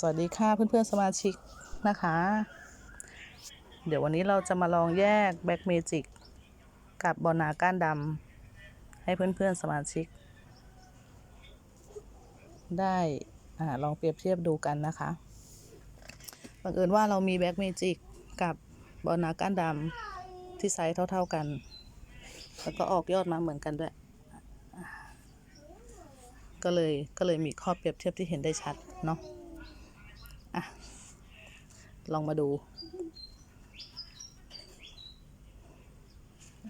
สวัสดีค่ะเพื่อนๆสมาชิกนะคะ เดี๋ยววันนี้เราจะมาลองแยกแบ็กเมจิกกับบอนาก้านดำให้เพื่อนๆสมาชิก ได้อาลองเปรียบเทียบดูกันนะคะบังเอิญว่าเรามีแบ็กเมจิกกับบอนาก้านดำที่ไซส์เท่าๆกัน แล้วก็ออกยอดมาเหมือนกันด้วยก็เลยก็เลยมีข้อเปรียบเทียบที่เห็นได้ชัดเนาะ อะ ลองมาดู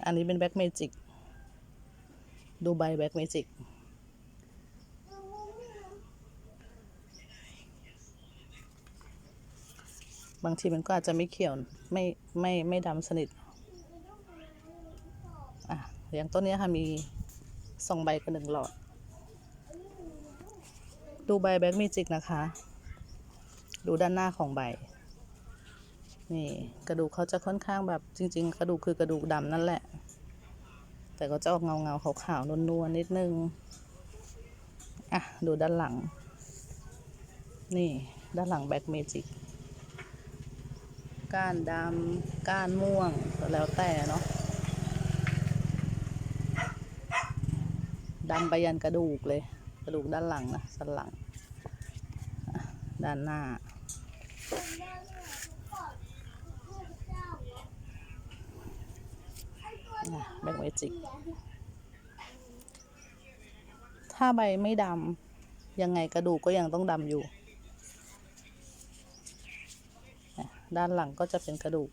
อันนี้เป็นแบ็กเมจิก ดูใบแบ็กเมจิก บางทีมันก็อาจจะไม่เขียว ไม่ไม่ไม่ดำสนิท อะ อย่างต้นนี้ค่ะมีสองใบกับหนึ่งหลอด ดูใบแบ็กเมจิกนะคะ ดูด้านหน้าของใบ นี่กระดูกเขาจะค่อนข้างแบบจริง ๆ กระดูกคือกระดูกดำนั่นแหละ แต่ก็จะออกเงาเงาขาวๆนวลๆนิดนึง อะ ดูด้านหลัง นี่ด้านหลังแบ็กเมจิกก้านดำก้านม่วงก็แล้วแต่เนาะดำไปยันกระดูกเลย กระดูกด้านหลังนะสันหลัง ด้านหน้า แบ็กเมจิก ถ้าใบไม่ดำยังไงกระดูกก็ยังต้องดำอยู่นะด้านหลังก็จะเป็นกระดูก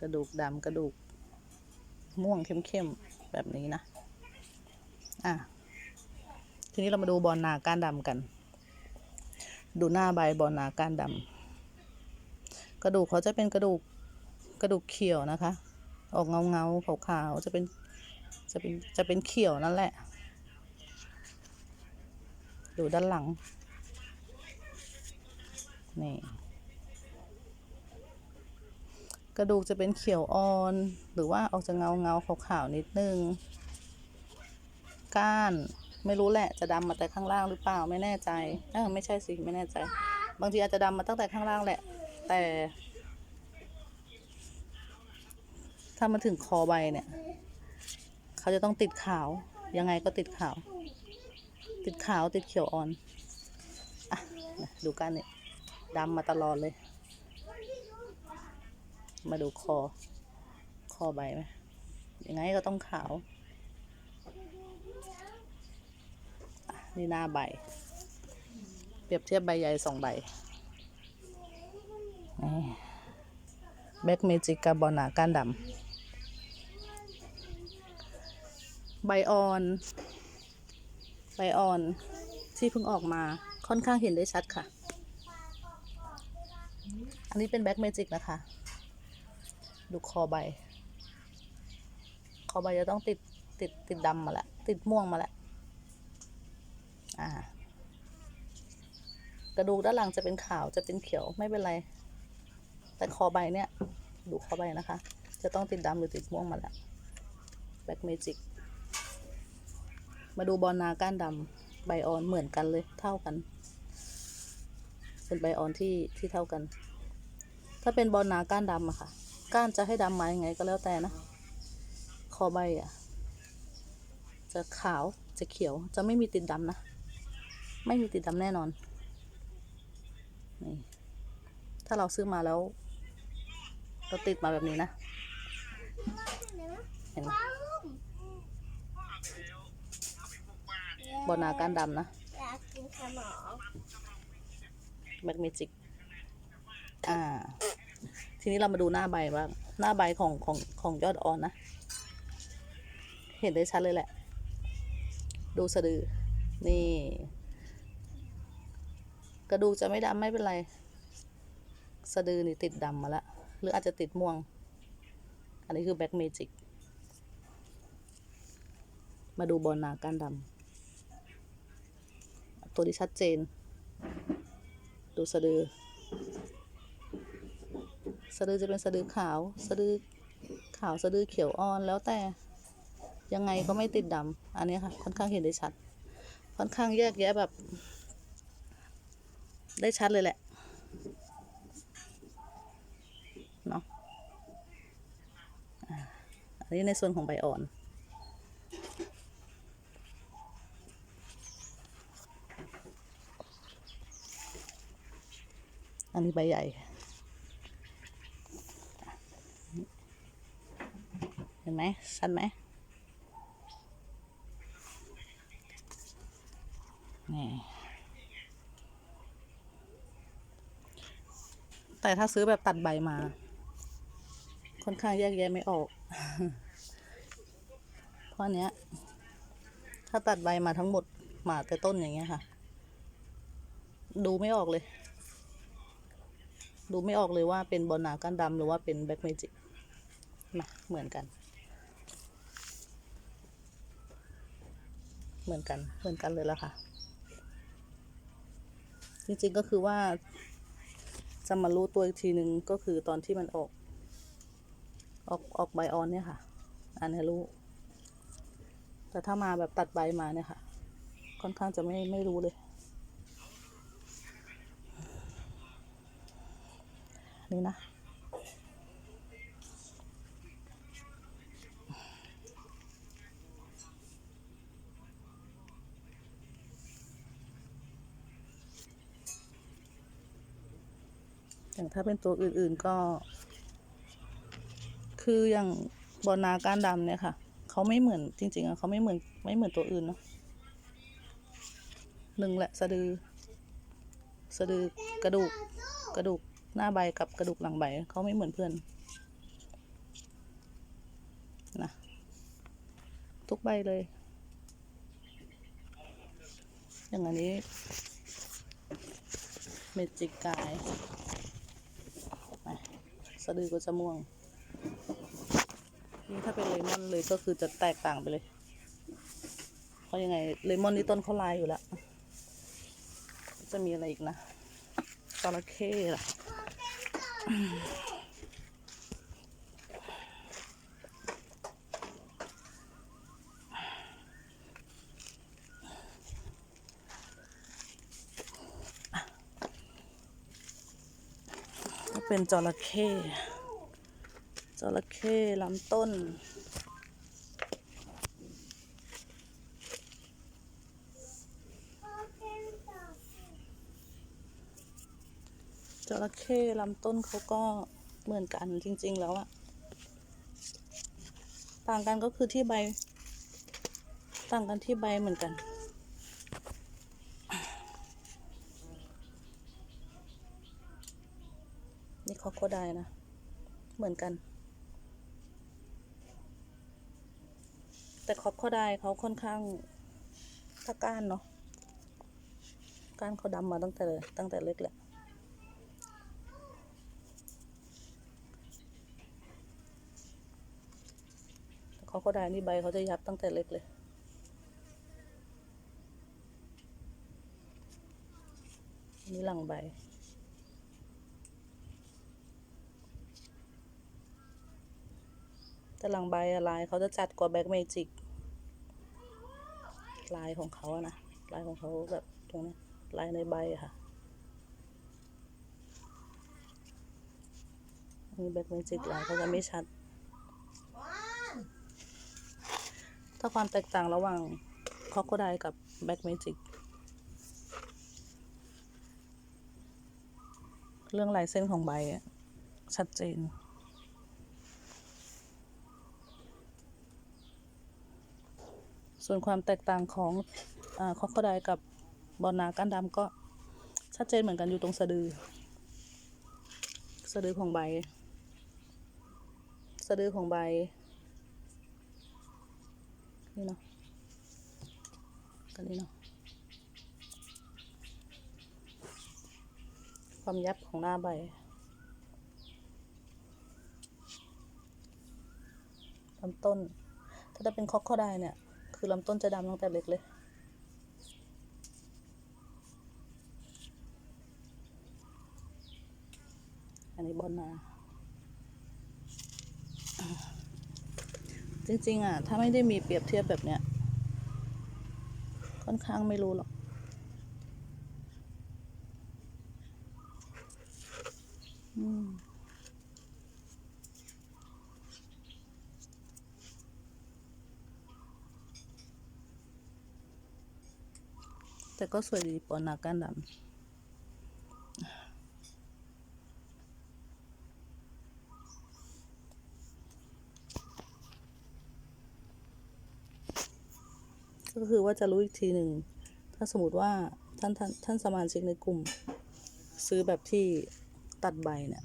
กระดูกดำกระดูก ม่วงเข้มๆ แบบนี้นะ อะ ทีนี้เรามาดูบอลนาก้านดำกัน ดูหน้าใบบอลนาก้านดำกระดูกเขาจะเป็นกระดูก กระดูกเขียวนะคะ ออกเงาเงาๆขาวๆจะเป็นจะเป็นจะเป็นเขียวนั่นแหละ ดูด้านหลัง นี่กระดูกจะเป็นเขียวอ่อน หรือว่าออกจะเงาเงาๆขาวๆนิดนึง ก้านไม่รู้แหละจะดำมาแต่ข้างล่างหรือเปล่าไม่แน่ใจเออไม่ใช่สิไม่แน่ใจ บางทีอาจจะดำมาตั้งแต่ข้างล่างแหละ แต่ ถ้ามาถึงคอใบเนี่ย เขาจะต้องติดขาว ยังไงก็ติดขาว ติดขาวติดเขียวอ่อนอะดูกันเนี่ยดำมาตลอดเลย มาดูคอ คอใบไหมยังไงก็ต้องขาว นี่หน้าใบ เปรียบเทียบใบใหญ่สองใบแบ็กเมจิกกับบอนาก้านดำ ใบอ่อน ใบอ่อน ที่เพิ่งออกมาค่อนข้างเห็นได้ชัดค่ะ อันนี้เป็นแบ็กเมจิกนะคะ ดูคอใบ คอใบจะต้องติดติดติดดำมาแล้วติดม่วงมาแล้วอ่ากระดูกด้านหลังจะเป็นขาวจะเป็นเขียวไม่เป็นไร แต่คอใบเนี่ย ดูคอใบนะคะ จะต้องติดดำหรือติดม่วงมาแล้วแบ็กเมจิก มาดูบอลนาก้านดำใบออนเหมือนกันเลยเท่ากัน เป็นใบออนที่ที่เท่ากัน ถ้าเป็นบอลนาก้านดำอะค่ะ ก้านจะให้ดำมายังไงก็แล้วแต่นะ คอใบอะจะขาวจะเขียวจะไม่มีติดดำนะ ไม่มีติดดำแน่นอนนี่ถ้าเราซื้อมาแล้วเราติดมาแบบนี้นะ เห็นไหม บอนาการดำนะอยากกินขนมแมกเมจิกอ่า ทีนี้เรามาดูหน้าใบบ้าง หน้าใบของของของยอดอ่อนนะ เห็นได้ชัดเลยแหละ ดูสะดือ นี่ กระดูกจะไม่ดำไม่เป็นไร สะดือนี่ติดดำมาแล้วหรืออาจจะติดม่วง อันนี้คือแบ็กเมจิก มาดูบอลนาก้านดำ ตัวที่ชัดเจน ดูสะดือ สะดือจะเป็นสะดือขาว สะดือขาวสะดือเขียวอ่อนแล้วแต่ยังไงก็ไม่ติดดำอันนี้ค่ะ ค่อนข้างเห็นได้ชัด ค่อนข้างแยกแยะแบบ ได้ชัดเลยแหละเนาะอันนี้ในส่วนของใบอ่อน อันนี้ใบใหญ่เห็นไหมชัดไหมนี่แต่ถ้าซื้อแบบตัดใบมา ค่อนข้างแยกแยะไม่ออก เพราะเนี้ย ถ้าตัดใบมาทั้งหมดมาแต่ต้นอย่างเงี้ยค่ะ ดูไม่ออกเลย ดูไม่ออกเลยว่าเป็นบอลนาก้านดำหรือว่าเป็นแบ็กเมจิกมาเหมือนกัน เหมือนกัน เหมือนกันเลยละค่ะ จริงๆก็คือว่าจะมารู้ตัวอีกทีหนึ่งก็คือตอนที่มันออก ออกออกใบออนเนี่ยค่ะ อันนี้รู้ แต่ถ้ามาแบบตัดใบมาเนี่ยค่ะ ค่อนข้างจะไม่ไม่รู้เลย นี่นะ อย่างถ้าเป็นตัวอื่นๆก็ คืออย่างบอนาก้านดำเนี่ยค่ะ เขาไม่เหมือนจริงๆอะเขาไม่เหมือนไม่เหมือนตัวอื่นเนาะหนึ่งแหละสะดือ สะดือกระดูกกระดูก หน้าใบกับกระดูกหลังใบเขาไม่เหมือนเพื่อนนะทุกใบเลย อย่างอันนี้ เมจิกกายสะดือก็จะม่วง นี่ถ้าเป็นเลมอนเลยก็คือจะแตกต่างไปเลย เพราะยังไงเลมอนนี่ต้นเขาลายอยู่แล้ว จะมีอะไรอีกนะจระเข้ล่ะ เป็นจระเข้จระเข้ลำต้น ระเข้ลำต้นเขาก็เหมือนกันจริง ๆ แล้วอะต่างกันก็คือที่ใบ ต่างกันที่ใบเหมือนกัน นี่เขาโคไดนะ เหมือนกัน แต่คอปเขาได้เขาค่อนข้างถ้าก้านเนาะก้านเขาดำมาตั้งแต่ตั้งแต่เล็กแหละ เขาก็ได้นี่ใบเขาจะยับตั้งแต่เล็กเลยนี่หลังใบ แต่หลังใบอะลายเขาจะจัดกว่าแบ็กเมจิก ลายของเขาอะนะ ลายของเขาแบบตรงนี้ลายในใบอะค่ะอันนี้แบ็กเมจิกลายเขาจะไม่ชัด ถ้าความแตกต่างระหว่างคอโคไดกับแบ็กเมจิกเรื่องลายเส้นของใบชัดเจน ส่วนความแตกต่างของคอโคไดกับบอลนาก้านดำก็ชัดเจนเหมือนกันอยู่ตรงสะดือ สะดือของใบ สะดือของใบ นี่เนาะกันนี้เนาะความยับของหน้าใบ ลำต้น ถ้าจะเป็นคอกข้อได้เนี่ย คือลำต้นจะดำตั้งแต่เล็กเลย อันนี้บอลนา จริง ๆ อะ ถ้าไม่ได้มีเปรียบเทียบแบบเนี้ย ค่อนข้างไม่รู้หรอก อืมแต่ก็สวยดีปอนากานดำ ก็คือว่าจะรู้อีกทีหนึ่ง ถ้าสมมติว่าท่านท่านท่านสมาชิกในกลุ่ม ซื้อแบบที่ตัดใบเนี่ย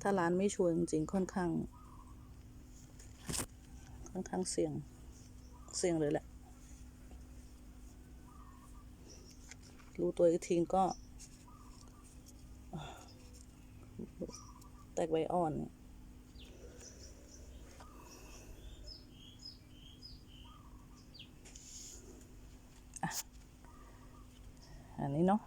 ถ้าร้านไม่ชวร์จริงค่อนข้าง ค่อนข้างเสี่ยง เสี่ยงเลยแหละ รู้ตัวอีกทีก็ แตกใบอ่อนเนี่ย อันนี้เนาะ